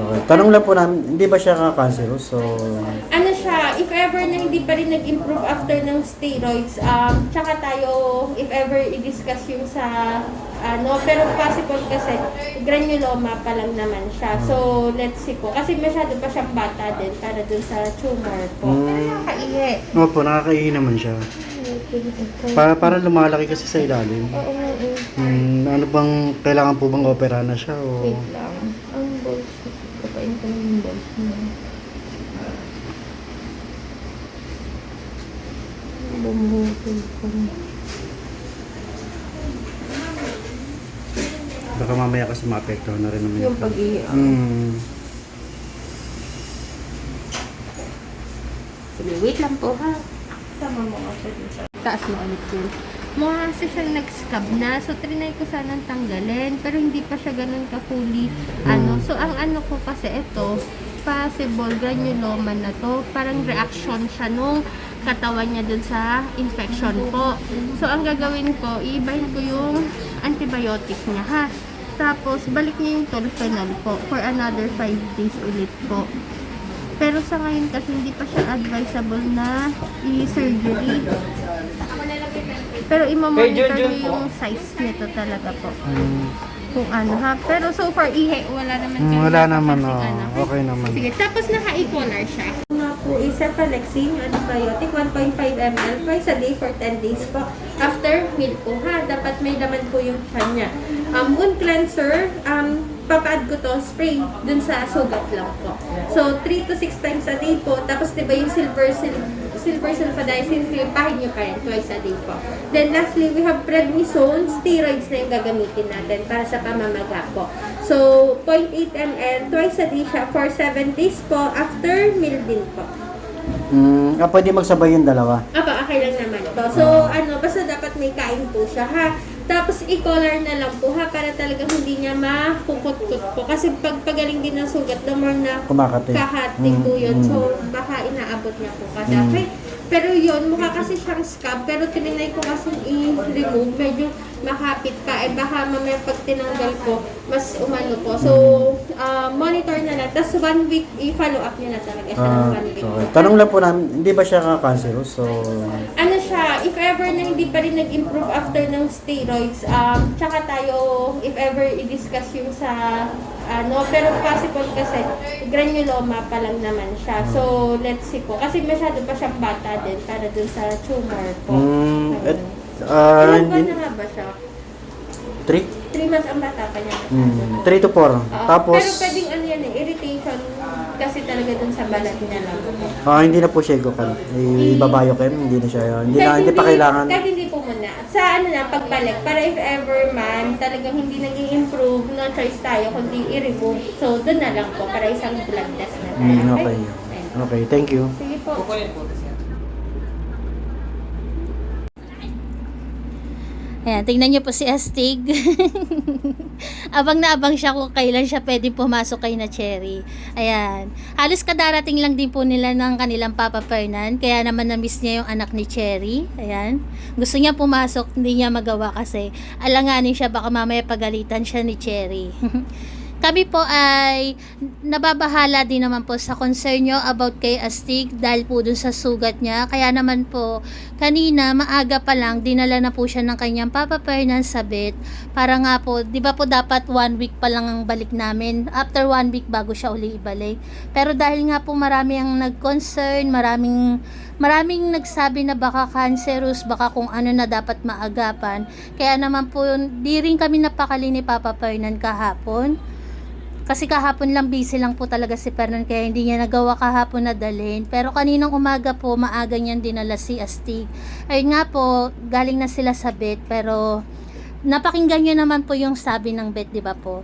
Okay. Tanong lang po namin, hindi ba siya ka-cancerous? So, ano siya, if ever na hindi pa rin nag-improve after ng steroids, um, tsaka tayo, if ever i-discuss yung sa, ano, pero possible kasi, granuloma pa lang naman siya. So, let's see po. Kasi masyado pa siyang bata din para dun sa tumor po. Mm. Nakakaihi. opo, nakakaihi naman siya. Para, para lumalaki kasi sa ilalim. Oo, oo. Hmm, ano bang, kailangan po bang opera na siya? O... Wait lang. Ko yung balls niya. Bumukol ko. Baka mamaya kasi maapektuhan na rin naman Yung pag-iiyak. Hmm. Sige, wait lang po ha. Sama mo ako. Taas mo ulit yun. Mukha kasi siyang nag-scab na. So, trinay ko sanang tanggalin. Pero hindi pa siya ganun ka-fully. Ano. So, ang ano ko kasi ito, possible granuloma na to. Parang reaction siya nung katawan niya dun sa infection po. So, ang gagawin ko, iibahin ko yung antibiotic niya ha. Tapos, balik niya yung tolfenol po for another 5 days ulit po. Pero sa ngayon kasi hindi pa siya advisable na i-surgery. Pero imamonitor niyo yung size nito talaga po. Hmm. Kung ano ha. Pero so far, ihe, wala naman Hmm, kayo wala naman, nakakasing oh. ano. Okay naman. Sige, tapos naka-equalar siya. Nga po is cefalexin, antibiotic, 1.5 ml twice a day for 10 days po. After meal po ha, dapat may laman po yung kanya. Um, wound cleanser, um, papa-add ko to, spray dun sa sugat lang po. So, 3 to 6 times a day po. Tapos, di ba yung silver, sil- silver sulfadiazine, pahin nyo pa rin twice a day po. Then, lastly, we have prednisone, steroids na yung gagamitin natin para sa pamamaga po. So, 0.8 ml, twice a day siya for 7 days po, after meal din po. Hmm, ah, pwede magsabay yung dalawa. Aba, okay lang naman po. So, ano, basta dapat may kain po siya, ha? Tapos, i-collar na lang po, ha? Para talagang hindi niya makukut-kut po. Kasi pag pagaling din ng sugat, the more na Kumakati. kahating po Mm, yun. mm. So, baka inaabot niya po kasi. Mm. Okay? Pero yun, mukha kasi siyang scab. Pero tinignan ko kasi i-remove. Medyo makapit pa. Eh, baka mamaya pag tinanggal ko, mas umano po. So, ah, monitor na lang. Tapos, one week, i-follow up niya na talaga siya ng Ah, one week. okay. Tanong lang po namin, hindi ba siya ka-cancerous? So, ano if ever na hindi pa rin nag-improve after ng steroids, um, tsaka tayo, if ever i-discuss yung sa, ano, pero possible kasi, granuloma pa lang naman siya. So, let's see po. Kasi masyado pa siyang bata din para dun sa tumor po. hmm, Ayun. et, ah, Ilan hindi, na nga ba siya? 3? 3 months ang bata pa niya. Hmm, 3 to 4. Oo. Tapos, pero pwedeng ano yan eh, irritation kasi talaga dun sa balat niya lang. ah, hindi na po siya igukan. Ibabayo kayo, hindi na siya, hindi na, hindi pa kailangan. Kahit hindi po muna. Sa ano na, pagbalik, para if ever man, talagang hindi naging improve, no choice tayo, kundi i-remove. So, doon na lang po, para isang blood test na tayo. Hmm, okay. Okay, thank you. Sige po. Ayan, tingnan niyo po si Astig. abang na abang siya kung kailan siya pwede pumasok kay na Cherry. Ayan. Halos kadarating lang din po nila ng kanilang Papa Fernan. Kaya naman na-miss niya yung anak ni Cherry. Ayan. Gusto niya pumasok, hindi niya magawa kasi alanganin siya baka mamaya pagalitan siya ni Cherry. Kami po ay nababahala din naman po sa concern nyo about kay Astig dahil po dun sa sugat niya. Kaya naman po, kanina maaga pa lang, dinala na po siya ng kanyang Papa Fernan sa vet. Para nga po, di ba po dapat one week pa lang ang balik namin. After one week bago siya uli ibalik. Pero dahil nga po marami ang nag-concern, maraming maraming nagsabi na baka cancerous, baka kung ano na dapat maagapan. Kaya naman po, di rin kami napakali ni Papa Fernan kahapon. Kasi kahapon lang busy lang po talaga si Fernan kaya hindi niya nagawa kahapon na dalhin. Pero kaninang umaga po maaga niyan dinala si Astig. Ayun nga po, galing na sila sa vet pero napakinggan niyo naman po yung sabi ng vet, di ba po?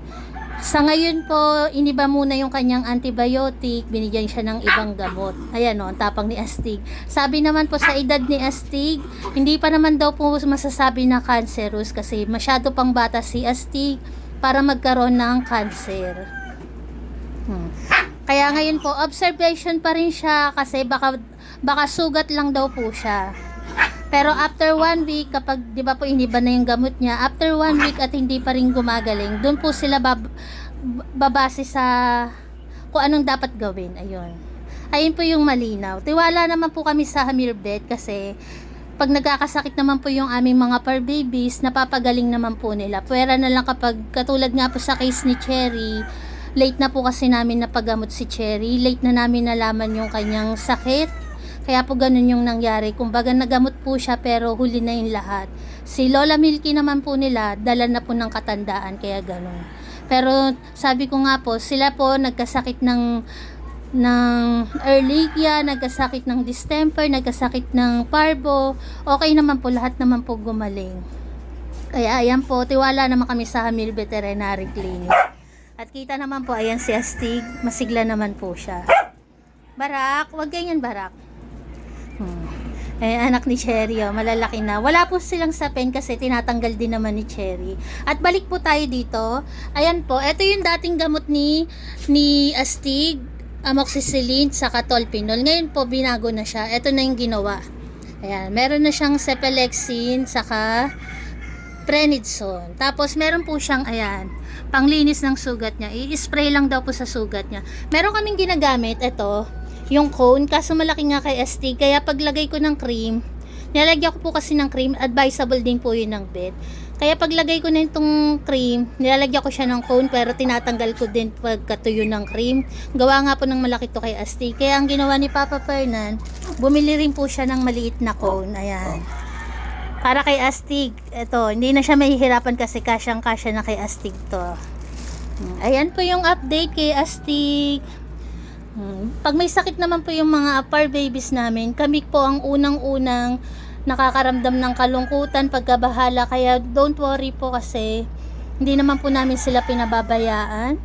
Sa ngayon po, iniba muna yung kanyang antibiotic, binigyan siya ng ibang gamot. Ayan o, ang tapang ni Astig. Sabi naman po sa edad ni Astig, hindi pa naman daw po masasabi na cancerous kasi masyado pang bata si Astig para magkaroon ng cancer. Hmm. Kaya ngayon po, observation pa rin siya kasi baka, baka sugat lang daw po siya. Pero after one week, kapag di ba po iniba na yung gamot niya, after one week at hindi pa rin gumagaling, doon po sila bab- babase sa kung anong dapat gawin. Ayun. Ayun po yung malinaw. Tiwala naman po kami sa Hamirbet kasi pag nagkakasakit naman po yung aming mga par babies, napapagaling naman po nila. Pwera na lang kapag katulad nga po sa case ni Cherry, late na po kasi namin napagamot si Cherry. Late na namin nalaman yung kanyang sakit. Kaya po ganun yung nangyari. Kumbaga nagamot po siya pero huli na yung lahat. Si Lola Milky naman po nila, dala na po ng katandaan kaya ganun. Pero sabi ko nga po, sila po nagkasakit ng ng Ehrlichia, nagkasakit ng distemper, nagkasakit ng parvo. Okay naman po, lahat naman po gumaling. Kaya ayan po, tiwala naman kami sa Hamil Veterinary Clinic. At kita naman po, ayan si Astig, masigla naman po siya. Barak, wag ganyan Barak. Hmm. Eh, anak ni Cherry, oh, malalaki na. Wala po silang sapin kasi tinatanggal din naman ni Cherry. At balik po tayo dito. Ayan po, ito yung dating gamot ni, ni Astig, amoxicillin, saka tolpinol. Ngayon po, binago na siya. Ito na yung ginawa. Ayan, meron na siyang cepalexin, saka Prednisone. Tapos meron po siyang ayan, panglinis ng sugat niya. I-spray lang daw po sa sugat niya. Meron kaming ginagamit ito, yung cone kaso malaki nga kay ST kaya paglagay ko ng cream, nilalagyan ko po kasi ng cream, advisable din po yun ng bed. Kaya paglagay ko na itong cream, nilalagyan ko siya ng cone pero tinatanggal ko din pagkatuyo ng cream. Gawa nga po ng malaki to kay Asti. Kaya ang ginawa ni Papa Fernan, bumili rin po siya ng maliit na cone. Ayan. Para kay Astig, ito, hindi na siya mahihirapan kasi kasyang kasya na kay Astig to. Hmm, Ayan po yung update kay Astig. Hmm, Pag may sakit naman po yung mga apar babies namin, kami po ang unang-unang nakakaramdam ng kalungkutan, pagkabahala. Kaya don't worry po kasi hindi naman po namin sila pinababayaan.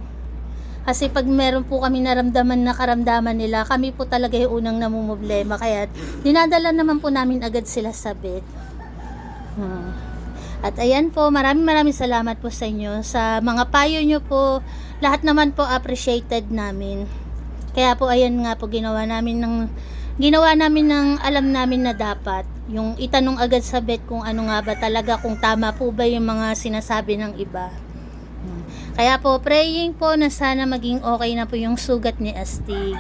Kasi pag meron po kami naramdaman na karamdaman nila, kami po talaga yung unang namumblema. Kaya dinadala naman po namin agad sila sa bed. Hmm. At ayan po, maraming maraming salamat po sa inyo. Sa mga payo nyo po, lahat naman po appreciated namin. Kaya po ayan nga po ginawa namin ng ginawa namin ng alam namin na dapat yung itanong agad sa vet kung ano nga ba talaga kung tama po ba yung mga sinasabi ng iba. Kaya po praying po na sana maging okay na po yung sugat ni Astig.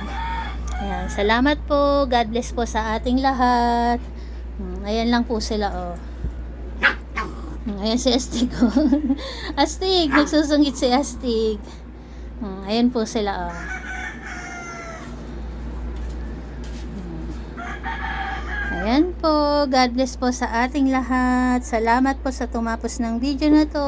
Ayan, salamat po. God bless po sa ating lahat. Hmm, ayan lang po sila oh. Hmm, Ayan si Astig ko. Astig, nagsusungit si Astig. Hmm, ayan po sila oh. Ayan po. God bless po sa ating lahat. Salamat po sa tumapos ng video na to.